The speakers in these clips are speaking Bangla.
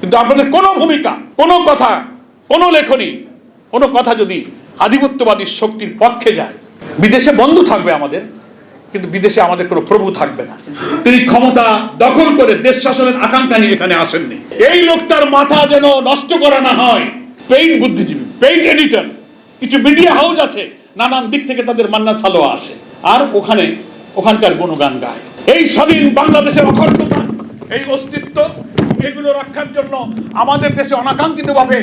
কিন্তু আপনাদের কোনো ভূমিকা, কোনো কথা, কোনো লেখনী, কোনো কথা যদি আধিপত্যবাদী শক্তির পক্ষে যায়, বিদেশে বন্ধু থাকবে আমাদের, কিন্তু বিদেশে আমাদের কোনো প্রভু থাকবে না। তিনি ক্ষমতা দখল করে দেশ শাসনের আকাঙ্ক্ষা নিয়ে এখানে আসেননি। এই লোকটার মাথা যেন নষ্ট করা না হয়। পেইন্ট বুদ্ধিজীবী পেইন্ট এডিটর কিছু মিডিয়া হাউস আছে, নানান দিক থেকে তাদের মান্না সালোয়া আসে। আর ওখানে ওখানকার গুণগান গায়। এই স্বাধীন বাংলাদেশের অখণ্ডতা, এই অস্তিত্ব এগুলো রক্ষার জন্য আমাদের দেশে অনাকাঙ্ক্ষিতভাবে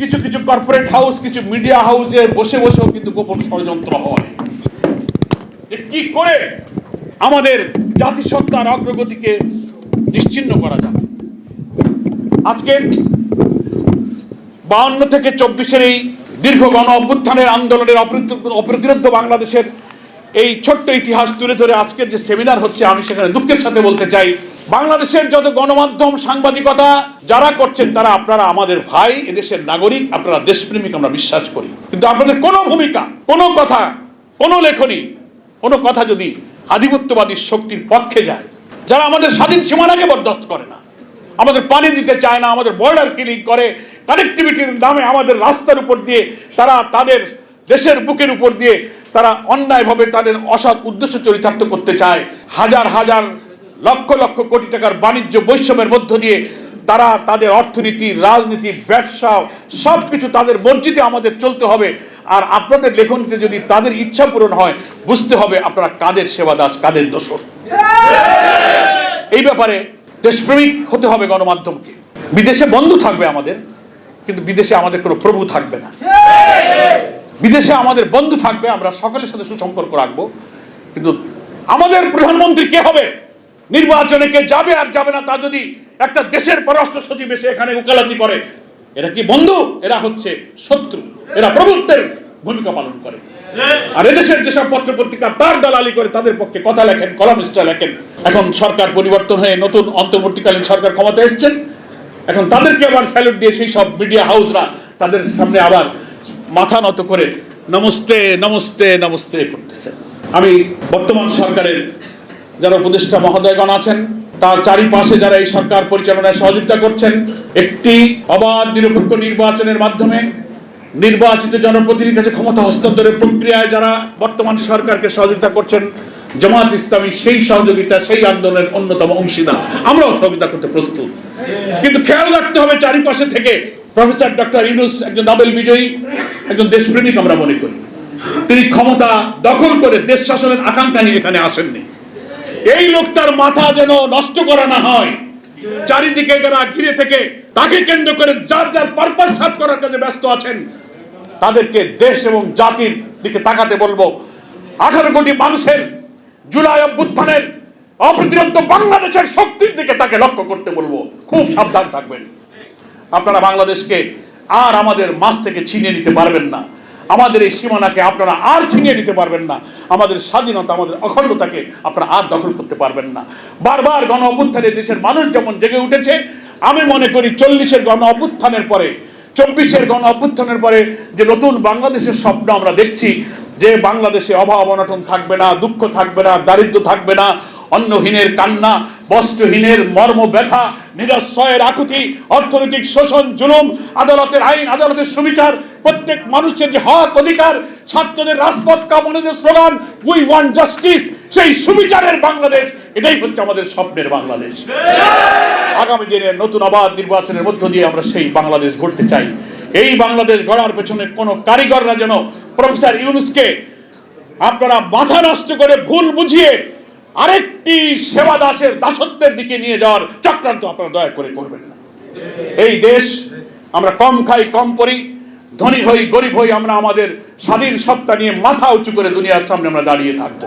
কিছু কিছু কর্পোরেট হাউস কিছু মিডিয়া হাউসে বসে বসেও কিন্তু গোপন ষড়যন্ত্র হয়। কি করে আমাদের জাতিসত্তার অগ্রগতিকে নিশ্চিন্ন করা যাবে? আজকে বাউন্ন থেকে চব্বিশের এই দীর্ঘ গণ অভ্যুত্থানের আন্দোলনের অপ্রতিরোধ বাংলাদেশের এই ছোট্ট ইতিহাস তুলে ধরে আজকের যে সেমিনার হচ্ছে, আমি সেখানে দুঃখের সাথে বলতে চাই, বাংলাদেশের যত গণমাধ্যম, সাংবাদিকতা যারা করছেন, তারা আপনারা আমাদের ভাই, এদেশের নাগরিক, আপনারা দেশপ্রেমিক, আমরা বিশ্বাস করি। কিন্তু আপনাদের কোনো ভূমিকা, কোনো কথা, কোনো লেখনী, কোনো কথা যদি আধিপত্যবাদী শক্তির পক্ষে যায়, যারা আমাদের স্বাধীন সীমানাকে বরদাস্ত করে না, আমাদের পানি দিতে চায় না, আমাদের বর্ডার কিলিং করে কানেক্টিভিটির নামে আমাদের রাস্তার উপর দিয়ে তারা তাদের দেশের বুকের উপর দিয়ে তারা অন্যায়ভাবে তাদের অসৎ উদ্দেশ্য চরিতার্থ করতে চায়। হাজার হাজার লক্ষ লক্ষ কোটি টাকার বাণিজ্য বৈষম্যের মধ্য দিয়ে তারা তাদের অর্থনীতি, রাজনীতি, ব্যবসা সব কিছু তাদের মসজিদে আমাদের চলতে হবে। আর আপনাদের লেখনীতে যদি তাদের ইচ্ছা পূরণ হয়, বুঝতে হবে আপনারা কাদের সেবা দাস কাদের দোষর। এই ব্যাপারে দেশপ্রেমিক হতে হবে গণমাধ্যমকে। বিদেশে বন্ধু থাকবে আমাদের, কিন্তু বিদেশে আমাদের কোনো প্রভু থাকবে না। বিদেশে আমাদের বন্ধু থাকবে, আমরা সকলের সাথে সুসম্পর্ক রাখব। কিন্তু আমাদের প্রধানমন্ত্রী কে হবে? নির্বাচনে কে যাবে আর যাবে না তা যদি একটা দেশের পররাষ্ট্র সচিব এসে এখানে উকালাতি করে, এরা কি বন্ধু? এরা হচ্ছে শত্রু। এরা প্রভুত্বের ভূমিকা পালন করে। আর এদেশের যেসব পত্র পত্রিকা তার দালালি করে, তাদের পক্ষে কথা লেখেন কলামিস্টরা লেখেন। এখন সরকার পরিবর্তন হয়ে নতুন অন্তর্বর্তীকালীন সরকার ক্ষমতা এসছেন। এখন তাদেরকে আবার স্যালুট দিয়ে সেই সব মিডিয়া হাউসরা তাদের সামনে আবার মাথা নত করে নমস্তে নমস্তে নমস্তে করতেছে। আমি বর্তমান সরকারের যারা উপদেষ্টা মহোদয়গণ আছেন, তার চারিপাশে যারা এই সরকার পরিচালনায় সহযোগিতা করছেন, একটি অবাধ নিরপেক্ষ নির্বাচনের মাধ্যমে নির্বাচিত জনপ্রতিনিধির কাছে ক্ষমতা হস্তান্তরের প্রক্রিয়ায় যারা বর্তমান সরকারকে সহযোগিতা করছেন, জামাত ইসলামী সেই সহযোগিতা, সেই আন্দোলনের অন্যতম অংশীদার। আমরাও সহযোগিতা করতে প্রস্তুত। কিন্তু খেয়াল রাখতে হবে চারিপাশে থেকে। প্রফেসর ডক্টর ইউনুস একজন নোবেল বিজয়ী। একজন দেশপ্রেমিক আমরা মনে করি। তিনি ক্ষমতা দখল করে দেশ শাসনের আকাঙ্ক্ষা নিয়ে এখানে আসেননি। এই লোকটার মাথা যেন নষ্ট করা না হয়, চারিদিকে যারা ঘিরে থেকে তাকে কেন্দ্র করে যার যার পারপাস সার্ভ করার কাজে ব্যস্ত আছেন, তাদেরকে দেশ এবং জাতির দিকে তাকাতে বলব। আঠারো কোটি মানুষের জুলাই অভ্যুত্থানের অপ্রতিরোধ বাংলাদেশের শক্তির দিকে তাকে লক্ষ্য করতে বলব। খুব সাবধান থাকবেন। আপনারা বাংলাদেশকে আর আমাদের মাছ থেকে ছিনিয়ে নিতে পারবেন না। আমাদের এই সীমানাকে আপনারা আর ছিনিয়ে নিতে পারবেন না। আমাদের স্বাধীনতা, আমাদের অখণ্ডতাকে আপনারা আর দখল করতে পারবেন না। বারবার গণ অভ্যুত্থানে দেশের মানুষ যেমন জেগে উঠেছে, আমি মনে করি চল্লিশের গণ অভ্যুত্থানের পরে, চব্বিশের গণ অভ্যুত্থানের পরে যে নতুন বাংলাদেশের স্বপ্ন আমরা দেখছি, যে বাংলাদেশে অভাব অনটন থাকবে না, দুঃখ থাকবে না, দারিদ্র থাকবে না, অন্নহীনের কান্না বস্ত্রহীনের মর্ম ব্যথা, নিরাশ্রয়ের আকুতি, অর্থনৈতিক শোষণ, জুলুম, আদালতের আইন, আদালতের সুবিচার, প্রত্যেক মানুষের যে হক, অধিকার, ছাত্রদের রাজপথ কামনের যে স্লোগান উই ওয়ান্ট জাস্টিস সেই সুবিচারের বাংলাদেশ, এটাই হচ্ছে আমাদের স্বপ্নের বাংলাদেশ। আগামী দিনে নতুন আবাদ নির্বাচনের মধ্য দিয়ে আমরা সেই বাংলাদেশ গড়তে চাই। এই বাংলাদেশ গড়ার পেছনে কোনো কারিগররা যেন প্রফেসর ইউনুসকে আপনারা মাথা নষ্ট করে ভুল বুঝিয়ে আরেকটি সেবা দাসের দাসত্বের দিকে নিয়ে যাওয়ার চক্রান্ত আপনারা দয়া করে করবেন না। এই দেশ আমরা কম খাই, কম পড়ি, ধনী হই, গরিব হই, আমরা আমাদের স্বাধীন সত্তা নিয়ে মাথা উঁচু করে দুনিয়ার সামনে আমরা দাঁড়িয়ে থাকব।